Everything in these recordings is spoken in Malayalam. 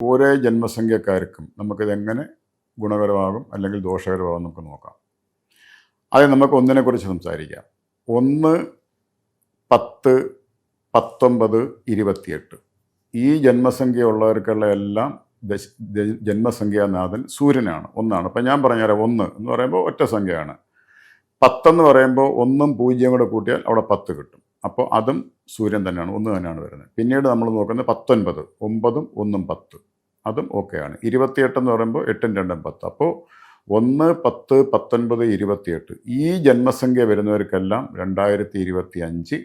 ഓരോ ജന്മസംഖ്യക്കാർക്കും നമുക്കിതെങ്ങനെ ഗുണകരമാകും അല്ലെങ്കിൽ ദോഷകരമാകും നമുക്ക് നോക്കാം. അത് നമുക്ക് ഒന്നിനെക്കുറിച്ച് സംസാരിക്കാം. ഒന്ന് പത്ത് പത്തൊമ്പത് ഇരുപത്തിയെട്ട്. ഈ ജന്മസംഖ്യ ഉള്ളവർക്കുള്ള എല്ലാം ജന്മസംഖ്യാനാഥൻ സൂര്യനാണ് ഒന്നാണ്. അപ്പം ഞാൻ പറഞ്ഞുതരാം ഒന്ന് എന്ന് പറയുമ്പോൾ ഒറ്റ സംഖ്യയാണ്. പത്തെന്ന് പറയുമ്പോൾ ഒന്നും പൂജ്യം കൂടെ കൂട്ടിയാൽ അവിടെ പത്ത് കിട്ടും. അപ്പോൾ അതും സൂര്യൻ തന്നെയാണ് ഒന്ന് തന്നെയാണ് വരുന്നത്. പിന്നീട് നമ്മൾ നോക്കുന്നത് പത്തൊൻപത് ഒമ്പതും ഒന്നും പത്ത്. അതും ഓക്കെയാണ്. ഇരുപത്തിയെട്ട് എന്ന് പറയുമ്പോൾ എട്ടും രണ്ടും പത്ത്. അപ്പോൾ ഒന്ന് പത്ത് പത്തൊൻപത് ഇരുപത്തിയെട്ട്. ഈ ജന്മസംഖ്യ വരുന്നവർക്കെല്ലാം രണ്ടായിരത്തി ഇരുപത്തി അഞ്ച്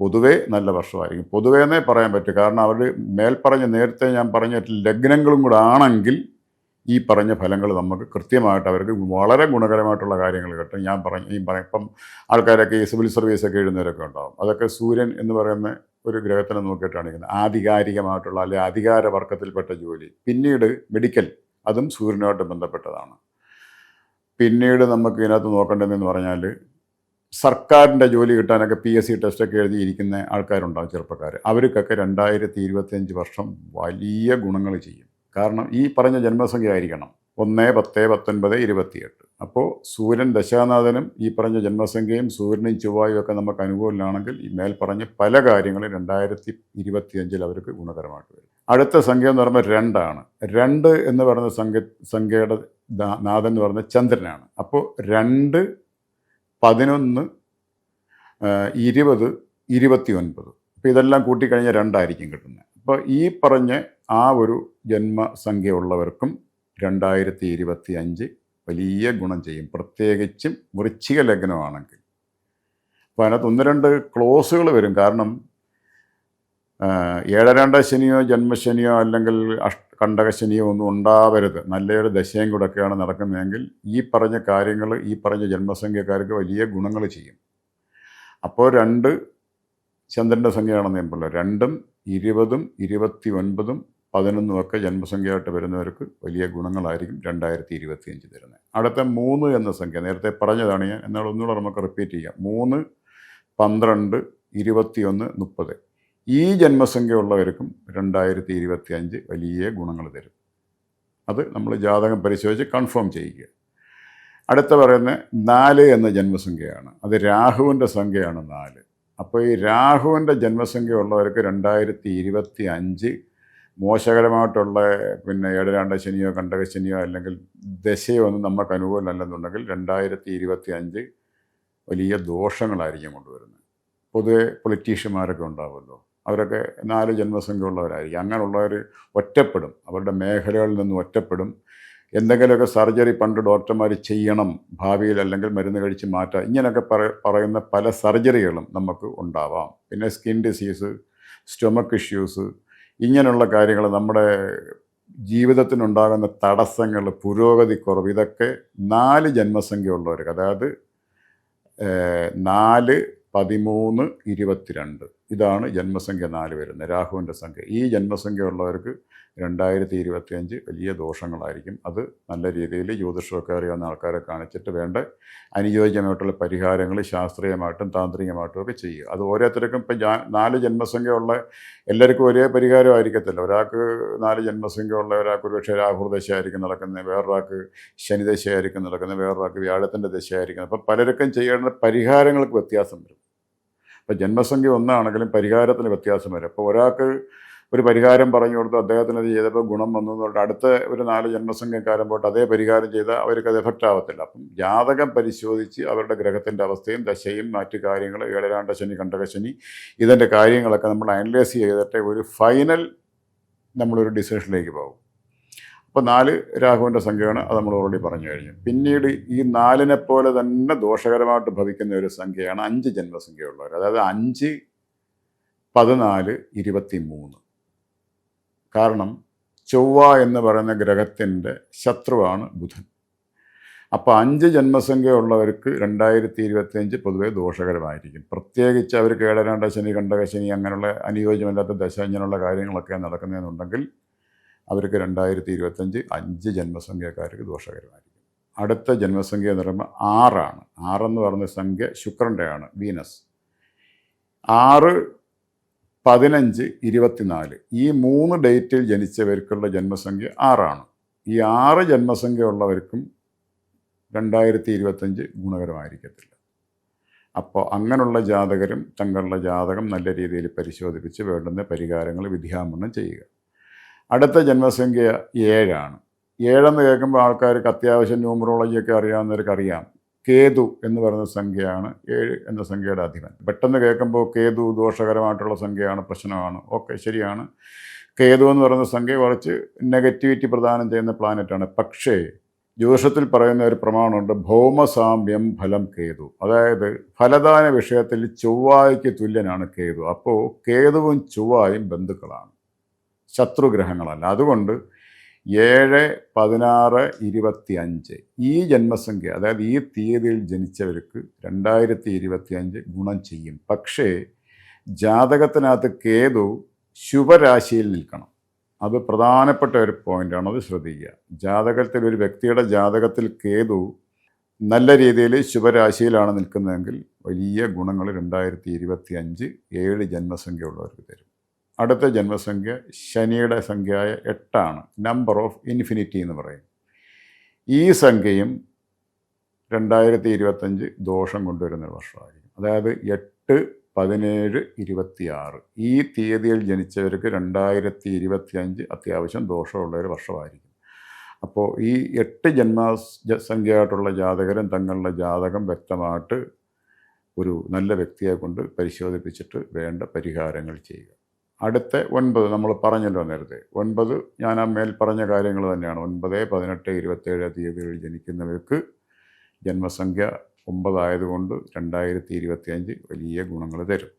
പൊതുവേ നല്ല വർഷമായിരിക്കും. പൊതുവേ എന്നേ പറയാൻ പറ്റും. കാരണം അവർ മേൽപ്പറഞ്ഞ നേരത്തെ ഞാൻ പറഞ്ഞ ലഗ്നങ്ങളും കൂടെ ആണെങ്കിൽ ഈ പറഞ്ഞ ഫലങ്ങൾ നമുക്ക് കൃത്യമായിട്ട് അവർക്ക് വളരെ ഗുണകരമായിട്ടുള്ള കാര്യങ്ങൾ കിട്ടും ഞാൻ പറഞ്ഞ ഈ പറയും ഇപ്പം ആൾക്കാരൊക്കെ ഈ സിവിൽ സർവീസൊക്കെ എഴുതുന്നവരൊക്കെ ഉണ്ടാവും. അതൊക്കെ സൂര്യൻ എന്ന് പറയുന്ന ഒരു ഗ്രഹത്തിനെ നോക്കിയിട്ടാണ് ഇരിക്കുന്നത്. ആധികാരികമായിട്ടുള്ള അല്ലെ അധികാര വർഗത്തിൽപ്പെട്ട ജോലി. പിന്നീട് മെഡിക്കൽ അതും സൂര്യനുമായിട്ട് ബന്ധപ്പെട്ടതാണ്. പിന്നീട് നമുക്ക് ഇതിനകത്ത് നോക്കേണ്ടതെന്ന് പറഞ്ഞാൽ സർക്കാരിന്റെ ജോലി കിട്ടാനൊക്കെ പി എസ് സി ടെസ്റ്റൊക്കെ എഴുതിയിരിക്കുന്ന ആൾക്കാരുണ്ടാവും ചെറുപ്പക്കാർ അവർക്കൊക്കെ രണ്ടായിരത്തി ഇരുപത്തിയഞ്ച് വർഷം വലിയ ഗുണങ്ങൾ ചെയ്യും. കാരണം ഈ പറഞ്ഞ ജന്മസംഖ്യ ആയിരിക്കണം. ഒന്ന് പത്ത് പത്തൊൻപത് ഇരുപത്തിയെട്ട്. അപ്പോൾ സൂര്യൻ ദശാനാഥനും ഈ പറഞ്ഞ ജന്മസംഖ്യയും സൂര്യനും ചൊവ്വായും ഒക്കെ നമുക്ക് അനുകൂലമാണെങ്കിൽ ഈ മേൽ പറഞ്ഞ പല കാര്യങ്ങളും രണ്ടായിരത്തി ഇരുപത്തിയഞ്ചിൽ അവർക്ക് ഗുണകരമായിട്ട് വരും. അടുത്ത സംഖ്യ എന്ന് പറയുമ്പോൾ രണ്ടാണ്. രണ്ട് എന്ന് പറയുന്ന സംഖ്യ സംഖ്യയുടെ നാഥൻ എന്ന് പറയുന്നത് ചന്ദ്രനാണ്. അപ്പോൾ രണ്ട് പതിനൊന്ന് ഇരുപത് ഇരുപത്തി ഒൻപത് അപ്പോൾ ഇതെല്ലാം കൂട്ടിക്കഴിഞ്ഞാൽ രണ്ടായിരിക്കും കിട്ടുന്നത്. അപ്പോൾ ഈ പറഞ്ഞ ആ ഒരു ജന്മസംഖ്യ ഉള്ളവർക്കും രണ്ടായിരത്തി ഇരുപത്തി അഞ്ച് വലിയ ഗുണം ചെയ്യും. പ്രത്യേകിച്ചും വൃശ്ചിക ലഗ്നമാണെങ്കിൽ. അപ്പോൾ അതിനകത്ത് ഒന്ന് രണ്ട് ക്ലോസുകൾ വരും. കാരണം ഏഴരണ്ട ശനിയോ ജന്മശനിയോ അല്ലെങ്കിൽ അഷ് കണ്ടകശനിയോ ഒന്നും ഉണ്ടാവരുത്. നല്ലൊരു ദശയും കൂടെ ഒക്കെയാണ് നടക്കുന്നതെങ്കിൽ ഈ പറഞ്ഞ കാര്യങ്ങൾ ഈ പറഞ്ഞ ജന്മസംഖ്യക്കാർക്ക് വലിയ ഗുണങ്ങൾ ചെയ്യും. അപ്പോൾ രണ്ട് ചന്ദ്രന്റെ സംഖ്യയാണെന്ന് ഞാൻ പറഞ്ഞു രണ്ടും ഇരുപതും ഇരുപത്തി ഒൻപതും പതിനൊന്നും ഒക്കെ ജന്മസംഖ്യയായിട്ട് വരുന്നവർക്ക് വലിയ ഗുണങ്ങളായിരിക്കും രണ്ടായിരത്തി ഇരുപത്തി അഞ്ച് തരുന്നത്. അടുത്ത മൂന്ന് എന്ന സംഖ്യ നേരത്തെ പറഞ്ഞതാണ് ഞാൻ എന്നാൽ ഒന്നുകൂടെ നമുക്ക് റിപ്പീറ്റ് ചെയ്യാം. മൂന്ന് പന്ത്രണ്ട് ഇരുപത്തിയൊന്ന് മുപ്പത്. ഈ ജന്മസംഖ്യ ഉള്ളവർക്കും രണ്ടായിരത്തി ഇരുപത്തി അഞ്ച് വലിയ ഗുണങ്ങൾ തരും. അത് നമ്മൾ ജാതകം പരിശോധിച്ച് കൺഫേം ചെയ്യുക. അടുത്ത പറയുന്ന നാല് എന്ന ജന്മസംഖ്യയാണ്. അത് രാഹുവിന്റെ സംഖ്യയാണ് നാല്. അപ്പോൾ ഈ രാഹുവിന്റെ ജന്മസംഖ്യ ഉള്ളവർക്ക് രണ്ടായിരത്തി ഇരുപത്തി അഞ്ച് മോശകരമായിട്ടുള്ള പിന്നെ ഏഴരാണ്ട ശനിയോ കണ്ടകശനിയോ അല്ലെങ്കിൽ ദശയോ ഒന്നും നമുക്ക് അനുകൂലമല്ലെന്നുണ്ടെങ്കിൽ രണ്ടായിരത്തി ഇരുപത്തി അഞ്ച് വലിയ ദോഷങ്ങളായിരിക്കും കൊണ്ടുവരുന്നത്. പൊതുവെ പൊളിറ്റീഷ്യന്മാരൊക്കെ ഉണ്ടാവുമല്ലോ. അവരൊക്കെ നാല് ജന്മസംഖ്യ ഉള്ളവരായിരിക്കും അങ്ങനെയുള്ളവർ ഒറ്റപ്പെടും. അവരുടെ മേഖലകളിൽ നിന്ന് ഒറ്റപ്പെടും. എന്തെങ്കിലുമൊക്കെ സർജറി പണ്ട് ഡോക്ടർമാർ ചെയ്യണം ഭാവിയിൽ അല്ലെങ്കിൽ മരുന്ന് കഴിച്ച് മാറ്റാം ഇങ്ങനെയൊക്കെ പറ പറയുന്ന പല സർജറികളും നമുക്ക് ഉണ്ടാവാം. പിന്നെ സ്കിൻ ഡിസീസ് സ്റ്റൊമക്ക് ഇഷ്യൂസ് ഇങ്ങനെയുള്ള കാര്യങ്ങൾ നമ്മുടെ ജീവിതത്തിനുണ്ടാകുന്ന തടസ്സങ്ങൾ പുരോഗതി കുറവ് ഇതൊക്കെ നാല് ജന്മസംഖ്യ ഉള്ളവർക്ക് അതായത് നാല് പതിമൂന്ന് ഇരുപത്തിരണ്ട്. ഇതാണ് ജന്മസംഖ്യ നാല് വരുന്നത്. രാഹുവിന്റെ സംഖ്യ. ഈ ജന്മസംഖ്യ ഉള്ളവർക്ക് രണ്ടായിരത്തി ഇരുപത്തി അഞ്ച് വലിയ ദോഷങ്ങളായിരിക്കും. അത് നല്ല രീതിയിൽ ജ്യോതിഷമൊക്കെ അറിയാവുന്ന ആൾക്കാരെ കാണിച്ചിട്ട് വേണ്ട അനുയോജ്യമായിട്ടുള്ള പരിഹാരങ്ങൾ ശാസ്ത്രീയമായിട്ടും താന്ത്രികമായിട്ടും ഒക്കെ ചെയ്യുക. അത് ഓരോരുത്തർക്കും ഇപ്പം നാല് ജന്മസംഖ്യ ഉള്ള എല്ലാവർക്കും ഒരേ പരിഹാരമായിരിക്കത്തില്ല ഒരാൾക്ക് നാല് ജന്മസംഖ്യ ഉള്ള ഒരാൾക്ക് ഒരു പക്ഷേ രാഹുർദശയായിരിക്കും നടക്കുന്നത്. വേറൊരാൾക്ക് ശനിദശയായിരിക്കും നടക്കുന്നത്. വേറൊരാൾക്ക് വ്യാഴത്തിന്റെ ദശയായിരിക്കുന്നത് അപ്പം പലർക്കും ചെയ്യേണ്ട പരിഹാരങ്ങൾക്ക് വ്യത്യാസം വരും. അപ്പം ജന്മസംഖ്യ ഒന്നാണെങ്കിലും പരിഹാരത്തിന് വ്യത്യാസം വരും. അപ്പോൾ ഒരാൾക്ക് ഒരു പരിഹാരം പറഞ്ഞു കൊടുത്ത് അദ്ദേഹത്തിന് അത് ചെയ്തപ്പോൾ ഗുണം വന്നു തൊട്ട് അടുത്ത ഒരു നാല് ജന്മസംഖ്യക്കാരൻ പോയിട്ട് അതേ പരിഹാരം ചെയ്താൽ അവർക്ക് അത് എഫക്റ്റ് ആവത്തില്ല. അപ്പം ജാതകം പരിശോധിച്ച് അവരുടെ ഗ്രഹത്തിന്റെ അവസ്ഥയും ദശയും മറ്റു കാര്യങ്ങൾ ഏഴരാണ്ട ശനി കണ്ടകശനി ഇതിന്റെ കാര്യങ്ങളൊക്കെ നമ്മൾ അനലൈസ് ചെയ്തിട്ട് ഒരു ഫൈനൽ നമ്മളൊരു ഡിസിഷനിലേക്ക് പോകും. അപ്പോൾ നാല് രാഹുവിന്റെ സംഖ്യയാണ് അത് നമ്മൾ ഓൾറെഡി പറഞ്ഞു കഴിഞ്ഞു. പിന്നീട് ഈ നാലിനെ പോലെ തന്നെ ദോഷകരമായിട്ട് ഭവിക്കുന്ന ഒരു സംഖ്യയാണ് അഞ്ച് ജന്മസംഖ്യയുള്ളവർ അതായത് അഞ്ച് പതിനാല് ഇരുപത്തി മൂന്ന് കാരണം ചൊവ്വ എന്ന് പറയുന്ന ഗ്രഹത്തിന്റെ ശത്രുവാണ് ബുധൻ. അപ്പോൾ അഞ്ച് ജന്മസംഖ്യ ഉള്ളവർക്ക് രണ്ടായിരത്തി ഇരുപത്തിയഞ്ച് പൊതുവെ ദോഷകരമായിരിക്കും. പ്രത്യേകിച്ച് അവർക്ക് കേടരാണ്ട ശനി കണ്ടകശനി അങ്ങനെയുള്ള അനുയോജ്യമല്ലാത്ത ദശ ഇങ്ങനെയുള്ള കാര്യങ്ങളൊക്കെ നടക്കുന്നതെന്നുണ്ടെങ്കിൽ അവർക്ക് രണ്ടായിരത്തി ഇരുപത്തഞ്ച് അഞ്ച് ജന്മസംഖ്യക്കാർക്ക് ദോഷകരമായിരിക്കും. അടുത്ത ജന്മസംഖ്യ എന്ന് പറയുമ്പോൾ ആറാണ്. ആറെന്ന് പറഞ്ഞ സംഖ്യ ശുക്രന്റെയാണ് വീനസ്. ആറ് പതിനഞ്ച് ഇരുപത്തിനാല്. ഈ മൂന്ന് ഡേറ്റിൽ ജനിച്ചവർക്കുള്ള ജന്മസംഖ്യ ആറാണ്. ഈ ആറ് ജന്മസംഖ്യ ഉള്ളവർക്കും രണ്ടായിരത്തി ഇരുപത്തഞ്ച് ഗുണകരമായിരിക്കത്തില്ല. അപ്പോൾ അങ്ങനെയുള്ള ജാതകരും തങ്ങളുടെ ജാതകം നല്ല രീതിയിൽ പരിശോധിപ്പിച്ച് വേണ്ടുന്ന പരിഹാരങ്ങൾ വിധിയാമണ്ണം ചെയ്യുക. അടുത്ത ജന്മസംഖ്യ ഏഴാണ്. ഏഴെന്ന് കേൾക്കുമ്പോൾ ആൾക്കാർക്ക് അത്യാവശ്യം ന്യൂമറോളജിയൊക്കെ അറിയാവുന്നവർക്ക് അറിയാം. കേതു എന്ന് പറയുന്ന സംഖ്യയാണ് ഏഴ് എന്ന സംഖ്യയുടെ അധിപൻ. പെട്ടെന്ന് കേൾക്കുമ്പോൾ കേതു ദോഷകരമായിട്ടുള്ള സംഖ്യയാണ് പ്രശ്നമാണ്. ഓക്കെ ശരിയാണ്. കേതു എന്ന് പറയുന്ന സംഖ്യ കുറച്ച് നെഗറ്റിവിറ്റി പ്രദാനം ചെയ്യുന്ന പ്ലാനറ്റാണ് പക്ഷേ ജ്യോതിഷത്തിൽ പറയുന്ന ഒരു പ്രമാണമുണ്ട് ഭൗമസാമ്യം ഫലം കേതു. അതായത് ഫലദാന വിഷയത്തിൽ ചൊവ്വായ്ക്ക് തുല്യനാണ് കേതു. അപ്പോൾ കേതുവും ചൊവ്വായും ബന്ധുക്കളാണ്. ശത്രുഗ്രഹങ്ങളല്ല. അതുകൊണ്ട് ഏഴ് പതിനാറ് ഇരുപത്തി അഞ്ച് ഈ ജന്മസംഖ്യ അതായത് ഈ തീയതിയിൽ ജനിച്ചവർക്ക് രണ്ടായിരത്തി ഇരുപത്തി അഞ്ച് ഗുണം ചെയ്യും. പക്ഷേ ജാതകത്തിനകത്ത് കേതു ശുഭരാശിയിൽ നിൽക്കണം. അത് പ്രധാനപ്പെട്ട ഒരു പോയിന്റാണ്. അത് ശ്രദ്ധിക്കുക. ജാതകത്തിൽ ഒരു വ്യക്തിയുടെ ജാതകത്തിൽ കേതു നല്ല രീതിയിൽ ശുഭരാശിയിലാണ് നിൽക്കുന്നതെങ്കിൽ വലിയ ഗുണങ്ങൾ രണ്ടായിരത്തി ഇരുപത്തി അഞ്ച് ഏഴ് ജന്മസംഖ്യ ഉള്ളവർക്ക് തരും. അടുത്ത ജന്മസംഖ്യ ശനിയുടെ സംഖ്യയായ എട്ടാണ്. നമ്പർ ഓഫ് ഇൻഫിനിറ്റി എന്ന് പറയും. ഈ സംഖ്യയും രണ്ടായിരത്തി ഇരുപത്തഞ്ച് ദോഷം കൊണ്ടുവരുന്ന വർഷമായിരിക്കും. അതായത് എട്ട് പതിനേഴ് ഇരുപത്തിയാറ്. ഈ തീയതിയിൽ ജനിച്ചവർക്ക് രണ്ടായിരത്തി ഇരുപത്തി അഞ്ച് അത്യാവശ്യം ദോഷമുള്ള ഒരു വർഷമായിരിക്കും. അപ്പോൾ ഈ എട്ട് ജന്മ സംഖ്യയായിട്ടുള്ള ജാതകരും തങ്ങളുടെ ജാതകം വ്യക്തമായിട്ട് ഒരു നല്ല വ്യക്തിയെ കൊണ്ട് പരിശോധിപ്പിച്ചിട്ട് വേണ്ട പരിഹാരങ്ങൾ ചെയ്യുക. അടുത്ത ഒൻപത് നമ്മൾ പറഞ്ഞല്ലോ നേരത്തെ. ഒൻപത് ഞാൻ ആ മേൽ പറഞ്ഞ കാര്യങ്ങൾ തന്നെയാണ്. ഒൻപത് പതിനെട്ട് ഇരുപത്തേഴ് തീയതികളിൽ ജനിക്കുന്നവർക്ക് ജന്മസംഖ്യ ഒമ്പതായതുകൊണ്ട് രണ്ടായിരത്തി ഇരുപത്തിയഞ്ച് വലിയ ഗുണങ്ങൾ തരും.